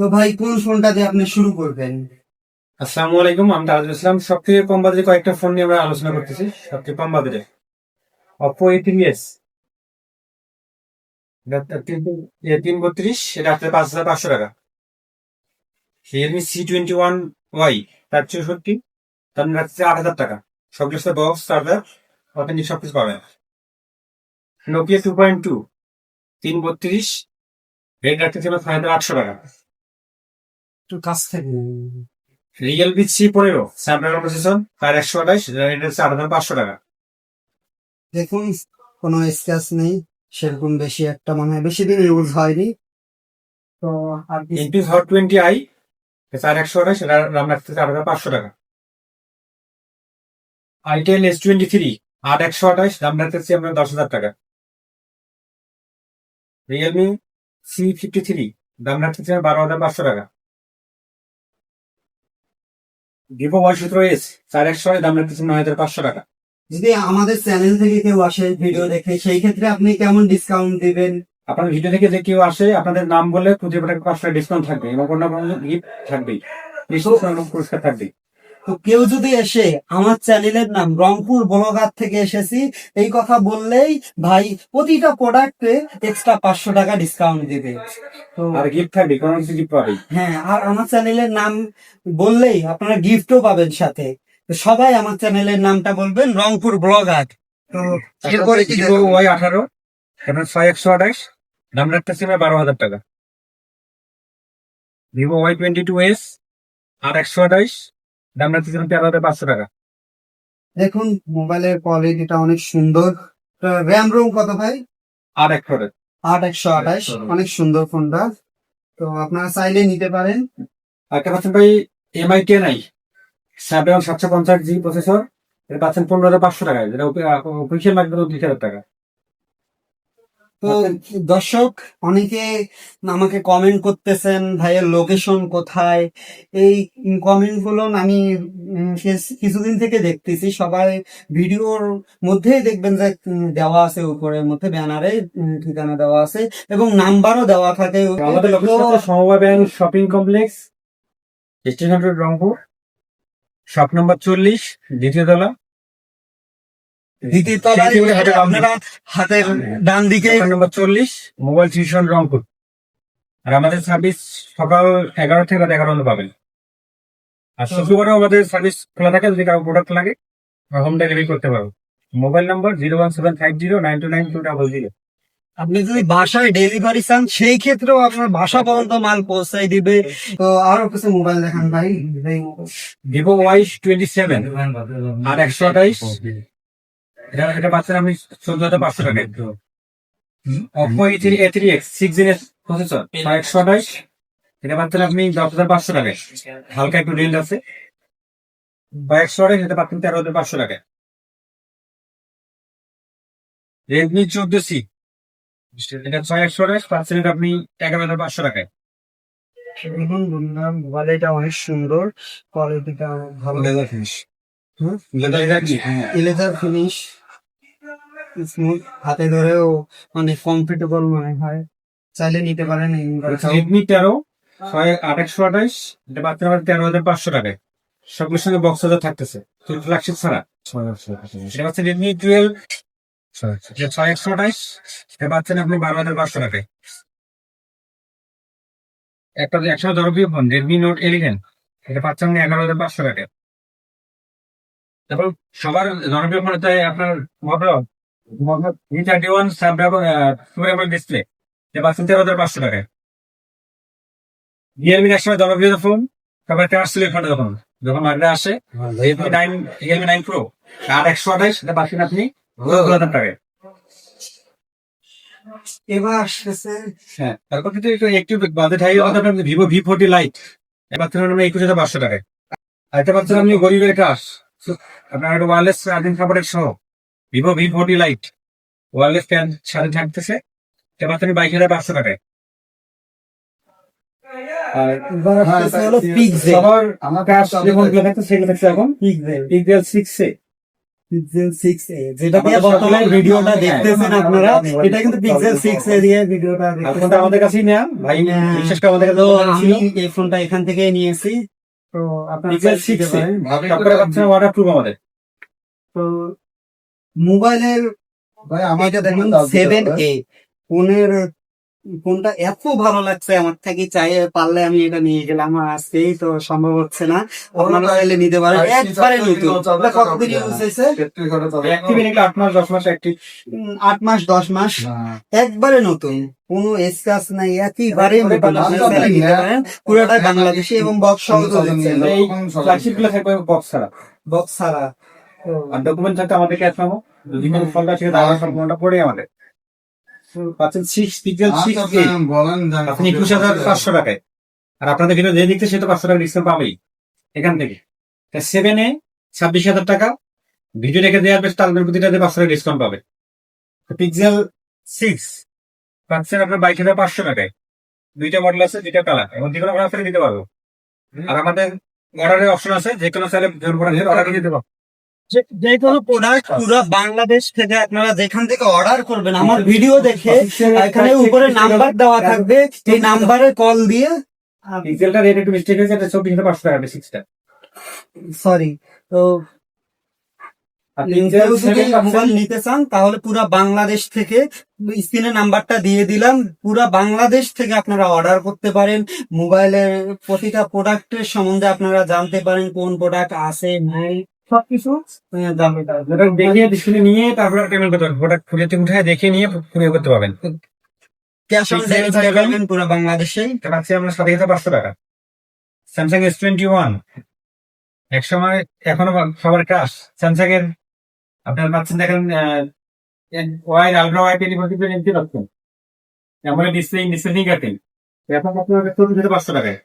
তো ভাই, কোন ফোনটা দিয়ে আপনি শুরু করবেন? আসসালামু আলাইকুম, আমি তারাজুল ইসলাম। সব থেকে কম বাজারে কয়েকটা ফোন নিয়ে আমরা আলোচনা করতেছি। সব থেকে কম বাজারে অপো এইটিন এস তিন বত্রিশ, এটা আসলে পাঁচ হাজার পাঁচশো টাকা। Realme C twenty one Y তার চৌষট্টি, তার রাখছে আট হাজার টাকা। সবগুলো বক্স চার্জার অথেন্টিক সব কিছু পাবেন। নোকিয়া টু পয়েন্ট টু তিন বত্রিশ রেট রাখতে ছয় হাজার আটশো টাকা। একটু কাছ থেকে। রিয়েলমি সি পনেরো। স্ন্যাপড্রাগন প্রসেসর তার একশো আঠাশ রেট হচ্ছে আট হাজার পাঁচশো টাকা। দেখুন কোনো স্ক্র্যাচ নেই সেরকম বেশি একটা মনে হয় বেশি দিন ইউজ হয়নি। তো আর ইনফিনিক্স হট টোয়েন্টি আই চার একশো আঠাশ এটা দাম রাখতেছে আট হাজার পাঁচশো টাকা। আইটেল এস টোয়েন্টি থ্রি আট একশো আঠাশ দাম রাখতেছি আমরা দশ হাজার টাকা। রিয়েলমি সি ফিফটি থ্রি দাম রাখতেছি বারো হাজার পাঁচশো টাকা। ভিভো ওয়াই সতেরো এস চার একশো দাম রাখতেছেন নয় হাজার পাঁচশো টাকা। যদি আমাদের চ্যানেল থেকে কেউ আসে ভিডিও দেখে সেই ক্ষেত্রে আপনি কেমন ডিসকাউন্ট দিবেন? আপনার ভিডিও থেকে যে কেউ আসে আপনাদের নাম বলে খুঁজে টাকা পাঁচশো ডিসকাউন্ট থাকবে এবং কোনো গিফট থাকবেই। পুরস্কার থাকবে তো কেউ যদি এসে আমার চ্যানেলের নাম রংপুর বলগার থেকে এসেছি এই কথা বললেই ভাই প্রতিটা প্রোডাক্টে এক্সট্রা পাঁচশো টাকা ডিসকাউন্ট দিবে। তো আর গিফট থাকবে কোনো কিছু গিফট পাবেই। হ্যাঁ আর আমার চ্যানেলের নাম বললেই আপনারা গিফটও পাবেন সাথে। তো সবাই আমার চ্যানেলের নামটা বলবেন রংপুর ব্লগার। তো এরপরে কি ওয়াই আঠারো আপনার ছয় একশো আঠাশ দাম রাখতেছি আমরা বারো হাজার টাকা। Vivo Y twenty two S আর একশো আঠাশ দাম রাখতেছি আমরা তেরো হাজার পাঁচশো টাকা। দেখুন মোবাইলের কোয়ালিটিটা অনেক সুন্দর। র্যাম রোম কত ভাই? আর একশো আট। একশো আঠাশ। অনেক সুন্দর ফোনটা। তো আপনারা চাইলে নিতে পারেন। একটা পাচ্ছেন ভাই? এমআই টেন আই স্ন্যাপড্রাগন সাতশো পঞ্চাশ জি প্রসেসর এটা পাচ্ছেন পনেরো হাজার পাঁচশো টাকায়। যেটা অফিসিয়াল মার্কেট উনত্রিশ হাজার টাকা। দর্শক অনেকে আমাকে কমেন্ট করতেছেন ভাইয়ের লোকেশন কোথায়? এই কমেন্টগুলো আমি কিছুদিন থেকে দেখতেছি। সবাই ভিডিওর মধ্যেই দেখবেন যে দেওয়া আছে উপরের মধ্যে ব্যানারে ঠিকানা দেওয়া আছে এবং নাম্বারও দেওয়া থাকে। আমাদের সমবায় bank shopping complex station Rangpur shop number চল্লিশ দ্বিতীয় তলা। দ্বিতীয় তলায়। আপনারা হাতের ডান দিকে নম্বর চল্লিশ। Mobile tuition Rangpur. আর আমাদের সার্ভিস সকাল এগারো থেকে রাত এগারো পাবেন। আর শুক্রবারও আমাদের সার্ভিস খোলা থাকে যদি কারও প্রোডাক্ট লাগে হোম ডেলিভারি করতে পারব। Mobile number zero one seven five zero nine two nine two double zero. আপনি যদি বাসায় ডেলিভারি চান সেই ক্ষেত্রেও আপনার বাসা পর্যন্ত মাল পৌঁছাই দিবে। তো আরও কিছু মোবাইল দেখান ভাই। ভিভো ওয়াই টোয়েন্টি সেভেন আর একশো আঠাইশ। এটা এটা পাচ্ছেন আপনি চোদ্দ হাজার পাঁচশো টাকা Oppo A three A three X six জিনের প্রসেসর একশো আঠাইশ এটা পাচ্ছেন আপনি দশ হাজার পাঁচশো টাকায়। হালকা একটু রেঞ্জ আছে। বা একশো আঠাইশ এটা পাচ্ছেন তেরো হাজার পাঁচশো টাকায়। রেডমি চোদ্দ সি এটা ছয় একশো আঠাইশ পাচ্ছেন এটা আপনি এগারো হাজার পাঁচশো টাকায়। দেখুন বন্ধুরা মোবাইল এটা অনেক সুন্দর। কোয়ালিটিটা ভালো। হুম? লেদার ফিনিশ স্মুথ হাতে ধরেও অনেক কমফোর্টেবল মনে হয়। চাইলে নিতে পারেন রেডমি তেরো ছয় আট একশো আঠাইশ এটা পাচ্ছেন আমাদের তেরো হাজার পাঁচশো টাকায়। সবগুলোর সঙ্গে বক্স হাজার থাকতেছে। লাখ ছাড়া। এটা পাচ্ছেন রেডমি টুয়েলভ ছয় একশো আঠাইশ এটা পাচ্ছেন আপনি বারো হাজার পাঁচশো টাকায়। একটা একশো জনপ্রিয় ফোন রেডমি নোট ইলেভেন এটা পাচ্ছেন এগারো হাজার পাঁচশো টাকায়। তারপর সবার জনপ্রিয় ফোন হচ্ছে আপনার motor G thirty one Snapdragon display এটা পাচ্ছেন তেরো হাজার পাঁচশো টাকায়। একসময় জনপ্রিয় ফোন তারপরে ফোনটা যখন যখন মার্কেটে আসে Realme nine Realme nine pro আর একশো আঠাইশ পাচ্ছেন আপনি হাজার টাকায়। এবার আসতেছে হ্যাঁ তারপর কিন্তু একটু একটু বাজেট হাই কথা আপনি ভিভো ভি ফোর্টি লাইট পাচ্ছেন আপনি একুশ হাজার পাঁচশো টাকায়। আর এটা পাচ্ছেন আপনি গরিবের কাজ আপনার একটা ওয়ারলেস চার্জিং সাপোর্টের সহ। Vivo V forty lite wireless fan সাথে থাকতেছে। এটা পাচ্ছেন বাইশ হাজার পাঁচশো টাকায় এবার আমাদের কাছেই নেয়া ভাই হ্যাঁ। বিশেষ করে আমাদের কাছে এই ফোনটা এখান থেকে নিয়েছি। তো আপনারা Pixel চাইলে নিতে 6 এ। পারেন। তারপরে পাচ্ছেন ওয়াটার প্রুফ আমাদের। তো মোবাইলের সেভেন এ ফোনের ফোনটা এত ভালো লাগছে আমার থেকে চাই পারলে আমি এটা নিয়ে গেলাম আজকেই তো সম্ভব হচ্ছে না। আপনারা চাইলে নিতে পারেন একবারে নতুন। কতদিন ইউজ হয়েছে আট মাস দশ মাস অ্যাক্টিভ আট মাস দশ মাস। একবারে নতুন। কোনো স্ক্রাচ নাই একেবারে পুরোটা বাংলাদেশি এবং বক্স সহ বক্স ছাড়া। বক্স ছাড়া। আর ডকুমেন্ট থাকতে আমাদের ক্যাশ পাবো যদি কোনো ফোনটা ছিল তাহলে সম্পূর্ণটা পড়ে আমাদের। পাচ্ছেন সিক্স পিক্সেল সিক্স আপনি একুশ হাজার পাঁচশো টাকায়। আর আপনাদের ভিডিও যে দেখতে সে তো পাঁচশো টাকা ডিসকাউন্ট পাবেই। এখান থেকে। তা সেভেনে ছাব্বিশ হাজার টাকা। ভিডিও রেখে দেওয়ার বেশ তাদের প্রতিটাতে পাঁচশো টাকা ডিসকাউন্ট পাবে। পিক্সেল সিক্স পাচ্ছেন আপনার বাইশ হাজার পাঁচশো টাকায়। দুইটা মডেল আছে দুইটা কালার এবং যে কোনো কালার দিতে পারব আর আমাদের অর্ডারের অপশন আছে যে কোনো সাইলে অর্ডার দিতে পারব যে কোনো প্রোডাক্ট পুরো বাংলাদেশ থেকে আপনারা যেখান থেকে অর্ডার করবেন আমার ভিডিও দেখে এখানে উপরে নাম্বার দেওয়া থাকবে এই নাম্বারে কল দিয়ে পিক্সেলটা রেট একটু মিস্টেক হয়েছে এটা চব্বিশ হাজার পাঁচশো টাকা সিক্সটা সরি তো নিতে চান তাহলে পুরো বাংলাদেশ থেকে স্ক্রিনে নাম্বারটা দিয়ে দিলাম। পুরো বাংলাদেশ থেকে আপনারা অর্ডার করতে পারেন। মোবাইলের প্রতিটা প্রোডাক্টের সম্বন্ধে আপনারা জানতে পারেন কোন প্রোডাক্ট আছে নাই। সবকিছু আহ, জানতে পারবেন। যেটা দেখে ডিসপ্লে নিয়ে তারপরে পেমেন্ট করতে পারবেন প্রোডাক্ট খুলে উঠায় দেখে নিয়ে পুরো করতে পারবেন। ক্যাশ অন ডেলিভারি পাবেন পুরো বাংলাদেশে আমরা সাত হাজার পাঁচশো টাকা। স্যামসাং এস টোয়েন্টি ওয়ান এক সময় এখনও সবার ক্রাশ স্যামসাং এর আপনার পাচ্ছেন দেখেন ওয়াইড আলট্রা ওয়াইড টেলিফোন এমটি পাচ্ছেন। এমন ডিসপ্লে ডিসপ্লে ফিঙ্গারপ্রিন্ট এখন আপনার পাঁচশো টাকায়।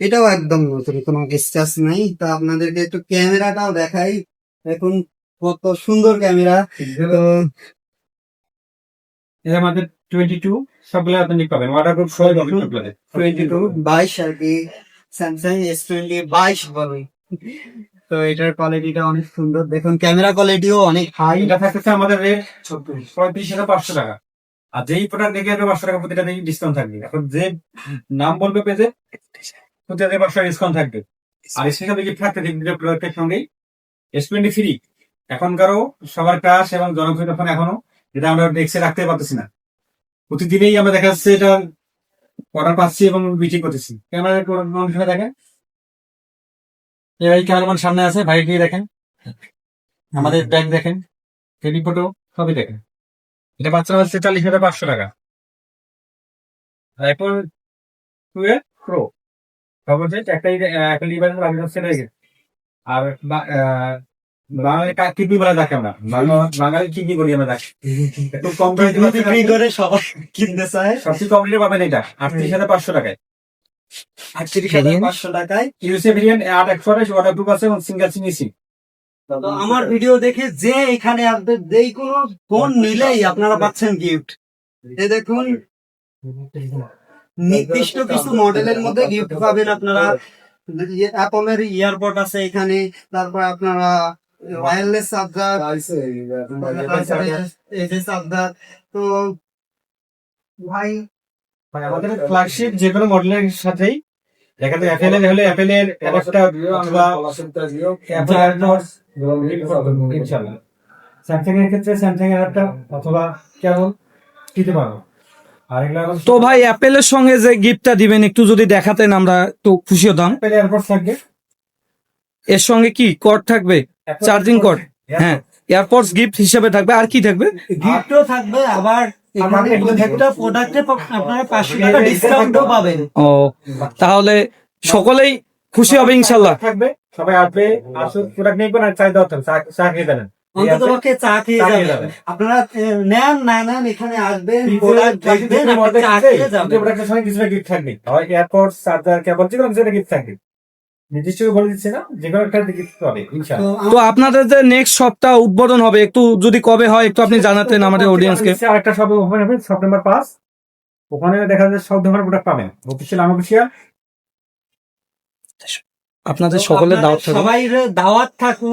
এটাও একদম নতুন কোনো স্টাস নাই। তা আপনাদেরকে একটু ক্যামেরাটাও দেখাই। এখন কত সুন্দর ক্যামেরা। তো এর আমাদের টোয়েন্টি টু সবগুলো আপনি পাবেন ওয়াটার প্রুফ পাবেন টোয়েন্টি টু বাইশ আর কি। স্যামসাং এস টোয়েন্টি বাইশ বলে তো এটার কোয়ালিটিটা অনেক সুন্দর। দেখুন ক্যামেরা কোয়ালিটিও অনেক হাই এটা থাকতেছে আমাদের রেট পঁয়ত্রিশ হাজার পাঁচশো টাকা। আর যেই প্রোডাক্ট দেখে পাঁচশো টাকা প্রতিটা ডিসকাউন্ট থাকবে। এখন যে নাম বলবে পেজে প্রতিটাতে পাঁচশো ডিসকাউন্ট থাকবে। আর স্পেশাল গিফট থাকতে দেখবে প্রোডাক্টের সঙ্গেই এস টোয়েন্টি ফ্রি এখনকারও সবার কাজ এবং জনপ্রিয় ফোন এখনও যেটা আমরা ডেস্কে রাখতে পারতেছি না। প্রতিদিনেই আমরা দেখা যাচ্ছে এটা অর্ডার পাচ্ছি এবং বিক্রি করতেছি। ক্যামেরা মানুষরা দেখেন? এই ক্যামেরাম্যান সামনে আছে ভাইকে দেখেন। আমাদের ব্যাগ দেখেন। টেলি ফটো সবই দেখেন। এটা বাচ্চা হচ্ছে চাল্লিশ হাজার পাঁচশো টাকা। আইফোন টুয়েলভ প্রো একটাই একটা ডিভাইস বাকি হচ্ছে রেখে আর বা- আহ, বাঙালি বলে দেখে আমরা। বাংলা- বাঙালি বলি আমরা দেখি বিক্রি করে সবাই কিনতে চায় সবচেয়ে পাবেন এটা। আটত্রিশ হাজার পাঁচশো টাকায়। আটত্রিশ হাজার পাঁচশো টাকায়। ইউসে ভেরিয়েন্ট আট একশো আঠাশ ওয়াটার প্রুফ আছে এবং সিঙ্গেল সিনিসি তো আমার ভিডিও দেখে যে এখানে আপনাদের যেই কোনো ফোন নিলেই আপনারা পাচ্ছেন গিফট এই দেখুন। নির্দিষ্ট কিছু মডেলের মধ্যে গিফট পাবেন আপনারা। অ্যাপলের ইয়ারপড আছে এখানে তারপর আপনারা ওয়্যারলেস চার্জার এই যে চার্জার তো ভাই আমাদের ফ্ল্যাগশিপ যে কোনো মডেলের সাথেই দেখা যায় অ্যাপেলের হলে অ্যাপেলের একটা অথবা স্যামসাং এর ক্ষেত্রে স্যামসাং এর একটা অথবা কেমন দিতে এগুলো তো ভাই অ্যাপেলের সঙ্গে যে গিফটটা দিবেন একটু যদি দেখাতেন আমরা তো খুশি হতাম। অ্যাপেল এর সঙ্গে কি কর্ড থাকবে? চার্জিং কর্ড হ্যাঁ এয়ারপডস গিফট হিসেবে থাকবে। আর কি থাকবে? গিফটও থাকবে আবার ও তাহলে সকলেই খুশি হবে ইনশাল্লাহ। থাকবে সবাই আসবে আসুক প্রোডাক্ট নিয়ে আর চাই দেওয়া চা চা দেবেন অন্তত চা খেয়ে যাবেন যাবেন। আপনারা নেন না নেন এখানে আসবেন দেখবেন চা খেয়ে যাবেন। প্রোডাক্টের সঙ্গে কিছুটা গিফট থাকবে। হয় এয়ারপোর্ট চার্জার কেবল যে কোনো গিফট থাকবে। নির্দিষ্ট করে বলে দিচ্ছি না যে কোনো একটা গিফট পাবে ইনশাআল্লাহ। তো তো আপনাদের যে নেক্সট সপ্তাহ উদ্বোধন হবে একটু যদি কবে হয় একটু আপনি জানাতেন আমাদের অডিয়েন্সকে আরেকটা সব ওপেন হবে সেপ্টেম্বর পাঁচ। ওখানে দেখা যায় সব ধরনের প্রোডাক্ট পাবেন। অফিসিয়াল আনঅফিসিয়াল আপনাদের সকলের দাওয়াত থাকবে সবাই দাওয়াত থাকল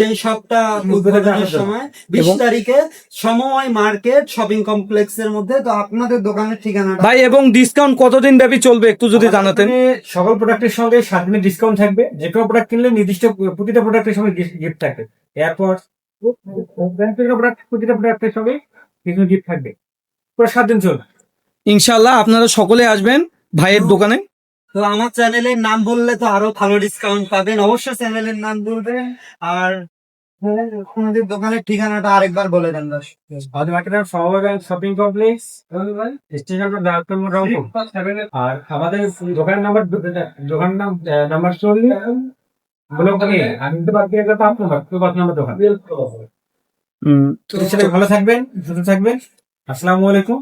সেই সবটা উদ্বোধনের সময়। বিশ তারিখে সময় মার্কেট শপিং কমপ্লেক্সের মধ্যে তো আপনাদের দোকানের ঠিকানা ভাই এবং ডিসকাউন্ট কতদিন ব্যাপী চলবে একটু যদি জানাতেন? সকল প্রোডাক্টের সঙ্গে সাত দিনের ডিসকাউন্ট থাকবে। যে কোনো প্রোডাক্ট কিনলে নির্দিষ্ট প্রতিটা প্রোডাক্টের সঙ্গে গিফট থাকবে। এরপর প্রোডাক্ট প্রতিটা প্রোডাক্টের সঙ্গে কিছু গিফট থাকবে। পুরো সাত দিন চলবে। ইনশাল্লাহ আপনারা সকলে আসবেন ভাইয়ের দোকানে। তো আমার চ্যানেলের নাম বললে তো আরও ভালো ডিসকাউন্ট পাবেন। অবশ্যই চ্যানেলের নাম বলবেন। আর হ্যাঁ, আপনাদের দোকানের ঠিকানাটা আরেকবার বলে দেন শপিং কমপ্লেক্স স্টেশন রংপুর আর আমাদের দোকানের নাম্বার দোকান নাম নাম্বার চল্লিশ ব্লক আমি তো বাদ দিয়ে পাঁচ নম্বর পাঁচ নম্বর দোকান। তো ভালো থাকবেন সুস্থ থাকবেন। আসসালামু আলাইকুম।